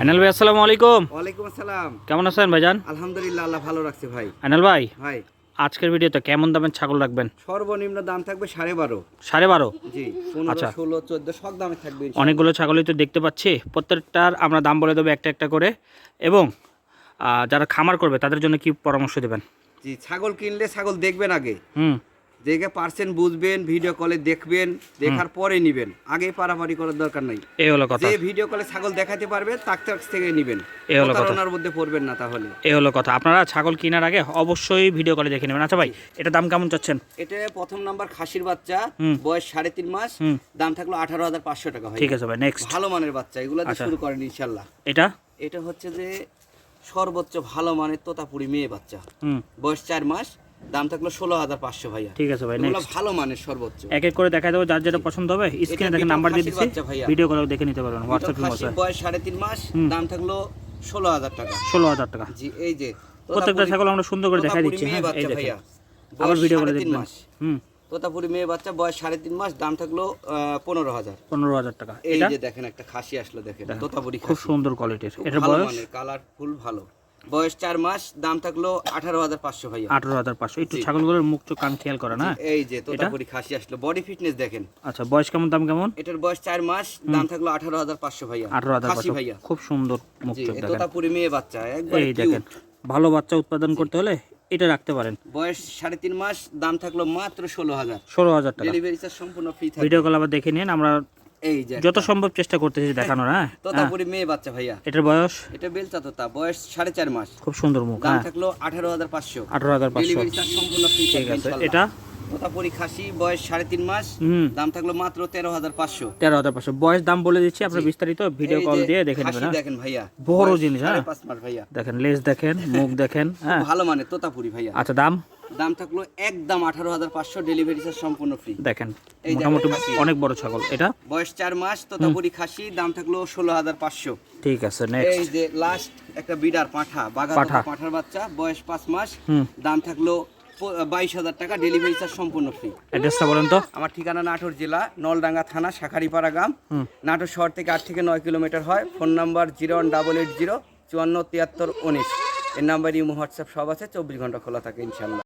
আইনাল ভাই আসসালামু আলাইকুম। ওয়ালাইকুম আসসালাম। কেমন আছেন ভাইজান? আলহামদুলিল্লাহ আল্লাহ ভালো রাখছে ভাই। আইনাল ভাই ভাই। আজকের ভিডিওতে কেমন দামের ছাগল রাখবেন? সর্বনিম্ন দাম থাকবে সাড়ে বারো। সাড়ে বারো? জি আচ্ছা। ষোলো চোদ্দ সব দামে থাকবে অনেকগুলো ছাগলই তো দেখতে পাচ্ছি। প্রত্যেকটার আমরা দাম বলে দেবো একটা একটা করে। এবং যারা খামার করবে তাদের জন্য কি পরামর্শ দেবেন? জি ছাগল কিনলে ছাগল দেখবেন আগে। হুম। দেখে পারছেন বুঝবেন ভিডিও কলে দেখবেন দেখার পরে নিবেন। আগে পারাপারি করার দরকার নাই। এই হলো কথা। যে ভিডিও কলে ছাগল দেখাতে পারবে তার কাছ থেকে নিবেন। এ হলো কথা। মধ্যে পড়বেন না তাহলে। এই হলো কথা। আপনারা ছাগল কেনার আগে অবশ্যই ভিডিও কলে দেখে নেবেন। আচ্ছা ভাই এটা দাম কেমন চাচ্ছেন? এটা প্রথম নাম্বার খাসির বাচ্চা বয়স সাড়ে তিন মাস দাম থাকল আঠারো হাজার পাঁচশো টাকা ঠিক আছে ভাই নেক্সট ভালো মানের বাচ্চা এগুলো দিয়ে আচ্ছা। শুরু করেন ইনশাল্লাহ এটা? এটা হচ্ছে যে সর্বোচ্চ ভালো মানের তোতাপুরি মেয়ে বাচ্চা। বয়স চার মাস দাম থাকল ষোলো হাজার পাঁচশো ভাইয়া। ঠিক আছে ভাই ভালো মানের সর্বোচ্চ। এক এক করে দেখা দেবো যার যেটা পছন্দ হবে স্ক্রিনে দেখে নাম্বার দিয়ে দিচ্ছি ভিডিও করে দেখে নিতে পারবেন হোয়াটসঅ্যাপ বয়স সাড়ে তিন মাস দাম থাকল ষোলো হাজার টাকা। ষোলো হাজার টাকা। জি এই যে প্রত্যেকটা ছাগল আমরা সুন্দর করে দেখা দিচ্ছি হ্যাঁ এই দেখেন। আবার ভিডিও করে দেখবেন। মাস। হুম। তোতাপুরি মেয়ে বাচ্চা বয়স সাড়ে তিন মাস দাম থাকল পনেরো হাজার। পনেরো হাজার টাকা। এই যে দেখেন একটা খাসি আসলো দেখেন দেখেন, তোতাপুরি খুব সুন্দর কোয়ালিটির এটার বয়স? কালারফুল ভালো। বয়স চার মাস দাম থাকল আঠারো হাজার পাঁচশো ভাইয়া। আঠারো হাজার পাঁচশো। একটু ছাগলগুলোর মুখ চোখ কান খেয়াল করে না? এই যে তোতাপুরি খাসি আসলো। বডি ফিটনেস দেখেন। আচ্ছা বয়স কেমন দাম কেমন? এটার বয়স চার মাস দাম থাকল আঠারো হাজার পাঁচশো ভাইয়া। আঠারো হাজার পাঁচশো। ভাইয়া। খুব সুন্দর মুখ চোখ তোতাপুরি মেয়ে বাচ্চা একবার এই দেখেন ভালো বাচ্চা উৎপাদন করতে হলে এটা রাখতে পারেন। বয়স সাড়ে তিন মাস দাম থাকল মাত্র ষোলো হাজার। ষোলো হাজার টাকা। ডেলিভারি চার্জ সম্পূর্ণ ফ্রি ভিডিও কল আবার দেখে নিন আমরা এই যে যত সম্ভব চেষ্টা করতেছি দেখানোর হ্যাঁ? হ্যাঁ। তোতাপুরি মেয়ে বাচ্চা ভাইয়া। এটার বয়স? এটা বেলচা তোতা বয়স সাড়ে চার মাস। খুব সুন্দর মুখ দাম হ্যাঁ। থাকল আঠারো হাজার পাঁচশো। আঠারো হাজার পাঁচশো। সম্পূর্ণ ফ্রি ঠিক আছে এটা? তোতাপুরি খাসি বয়স সাড়ে তিন মাস। দাম থাকল মাত্র তেরো হাজার পাঁচশো। তেরো হাজার পাঁচশো। বয়স দাম বলে দিচ্ছি আপনার বিস্তারিত ভিডিও কল দিয়ে দেখে নেবেন হ্যাঁ? দেখেন ভাইয়া। বড় জিনিস, হ্যাঁ। পাঁচ মাস ভাইয়া। দেখেন লেজ দেখেন মুখ দেখেন হ্যাঁ? ভালো মানে তোতাপুরি ভাইয়া। আচ্ছা দাম? দাম থাকল একদম আঠারো হাজার পাঁচশো ডেলিভারি চার্জ সম্পূর্ণ ফ্রি দেখেন মোটামুটি অনেক বড় ছাগল। এটা? বয়স চার মাস তোতাপুরি খাসি দাম থাকল ষোলো হাজার পাঁচশো। ঠিক আছে এই যে লাস্ট একটা বিডার পাঠা বাঘা পাঠার বাচ্চা বয়স পাঁচ মাস দাম থাকল বাইশ হাজার টাকা ডেলিভারি চার্জ সম্পূর্ণ ফ্রি অ্যাড্রেসটা বলেন তো। আমার ঠিকানা নাটোর জেলা নলডাঙ্গা থানা শাখারিপাড়া গ্রাম। হুম। নাটোর শহর থেকে আট থেকে নয় কিলোমিটার হয়। Phone number zero one double eight zero চুয়ান্ন তিয়াত্তর উনিশ। এর নাম্বার ইমো হোয়াটসঅ্যাপ সব আছে চব্বিশ ঘণ্টা খোলা থাকে ইনশাল্লাহ